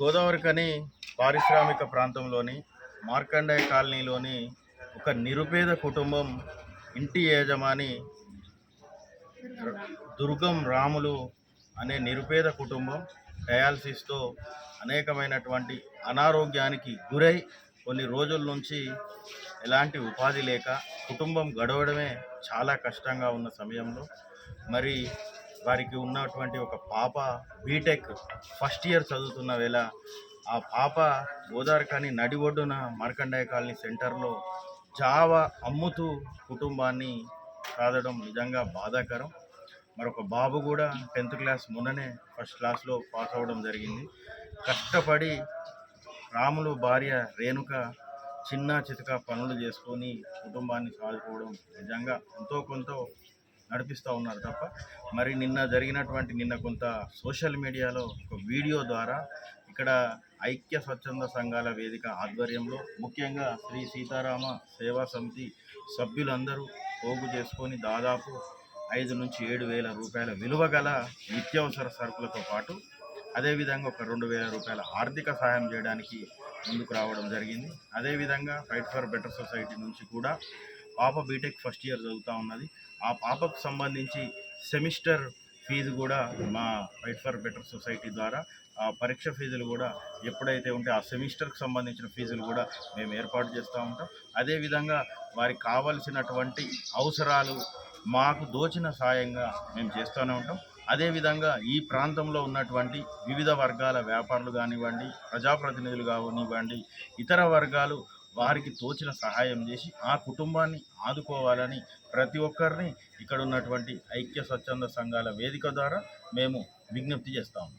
గోదావరి కని పారిశ్రామిక ప్రాంతంలోని మార్కండేయ కాలనీలోని ఒక నిరుపేద కుటుంబం ఇంటి యజమాని దుర్గం రాములు అనే నిరుపేద కుటుంబం డయాలసిస్తో అనేకమైనటువంటి అనారోగ్యానికి గురై కొన్ని రోజుల నుంచి ఎలాంటి ఉపాధి లేక కుటుంబం గడవడమే చాలా కష్టంగా ఉన్న సమయంలో. మరి వారికి ఉన్నటువంటి ఒక పాప బీటెక్ ఫస్ట్ ఇయర్ చదువుతున్న వేళ ఆ పాప గోదావరి నడి ఒడ్డున మార్కండాయ కాలనీ సెంటర్లో జావ అమ్ముతూ కుటుంబాన్ని సాధడం నిజంగా బాధాకరం. మరొక బాబు కూడా టెన్త్ క్లాస్ మొన్ననే ఫస్ట్ క్లాస్లో పాస్ అవ్వడం జరిగింది. కష్టపడి రాములు భార్య రేణుక చిన్న చితక పనులు చేసుకొని కుటుంబాన్ని సాదుకోవడం నిజంగా ఎంతో కొంత నడిపిస్తూ ఉన్నారు తప్ప మరి నిన్న జరిగినటువంటి నిన్న కొంత సోషల్ మీడియాలో ఒక వీడియో ద్వారా ఇక్కడ ఐక్య స్వచ్ఛంద సంఘాల వేదిక ఆధ్వర్యంలో ముఖ్యంగా శ్రీ సీతారామ సేవా సమితి సభ్యులందరూ పోగు చేసుకొని దాదాపు ఐదు నుంచి ఏడు వేల రూపాయల విలువ గల నిత్యావసర సరుకులతో పాటు అదేవిధంగా ఒక రెండు వేల రూపాయల ఆర్థిక సహాయం చేయడానికి ముందుకు రావడం జరిగింది. అదేవిధంగా ఫైట్ ఫర్ బెటర్ సొసైటీ నుంచి కూడా పాప బీటెక్ ఫస్ట్ ఇయర్ చదువుతూ ఉన్నది. ఆ పాపకు సంబంధించి సెమిస్టర్ ఫీజు కూడా మా రైట్ ఫర్ బెటర్ సొసైటీ ద్వారా ఆ పరీక్ష ఫీజులు కూడా ఎప్పుడైతే ఉంటే ఆ సెమిస్టర్కి సంబంధించిన ఫీజులు కూడా మేము ఏర్పాటు చేస్తూ ఉంటాం. అదేవిధంగా వారికి కావలసినటువంటి అవసరాలు మాకు దోచిన సాయంగా మేము చేస్తూనే ఉంటాం. అదేవిధంగా ఈ ప్రాంతంలో ఉన్నటువంటి వివిధ వర్గాల వ్యాపారులు కానివ్వండి ప్రజాప్రతినిధులు కానివ్వండి ఇతర వర్గాలు వారికి తోచిన సహాయం చేసి ఆ కుటుంబాన్ని ఆదుకోవాలని ప్రతి ఒక్కరిని ఇక్కడ ఉన్నటువంటి ఐక్య స్వచ్ఛంద సంఘాల వేదిక ద్వారా మేము విజ్ఞప్తి చేస్తాము.